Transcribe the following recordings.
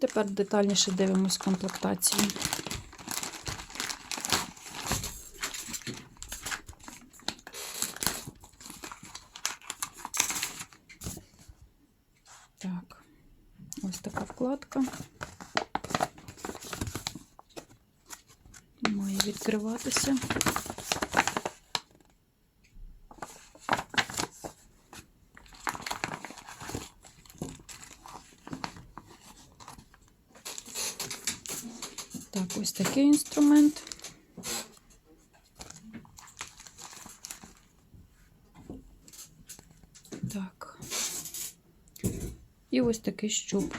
Тепер детальніше дивимось комплектацію. Так, ось така вкладка. Має відкриватися. Так, ось такий інструмент. Так. І ось такий щуп.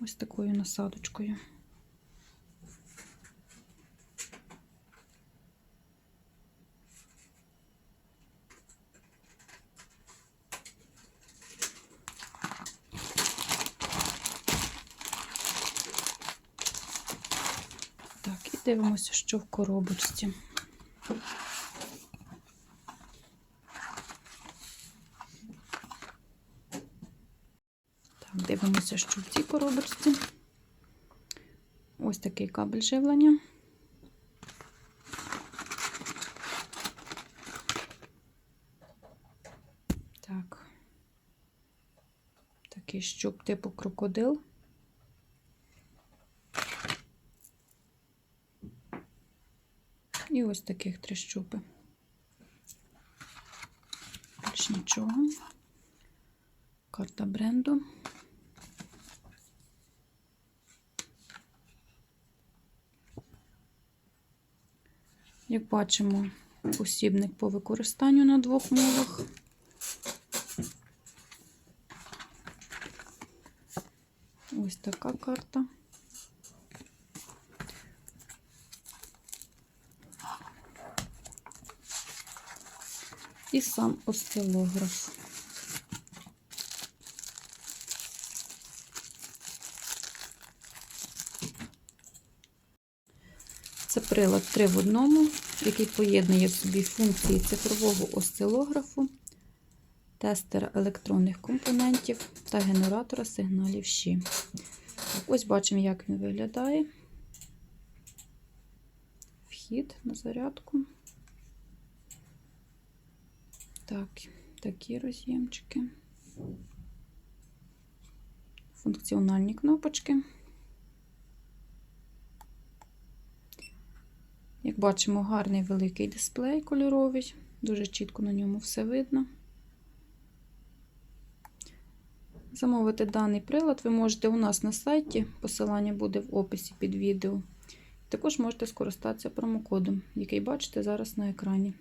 Ось такою насадочкою. Так, і дивимося, що в коробочці. Так, дивимося, що в цій коробочці. Ось такий кабель живлення. Так. Такий щуп типу крокодил. І ось таких три щупи. Більш нічого. Карта бренду. Як бачимо, посібник по використанню на двох мовах. Ось така карта. І сам осцилограф. Це прилад 3 в одному, який поєднує в собі функції цифрового осцилографу, тестера електронних компонентів та генератора сигналів щі. Ось бачимо, як він виглядає. Вхід на зарядку. Так, такі роз'ємчики. Функціональні кнопочки. Як бачимо, гарний великий дисплей кольоровий, дуже чітко на ньому все видно. Замовити даний прилад ви можете у нас на сайті, посилання буде в описі під відео. Також можете скористатися промокодом, який бачите зараз на екрані.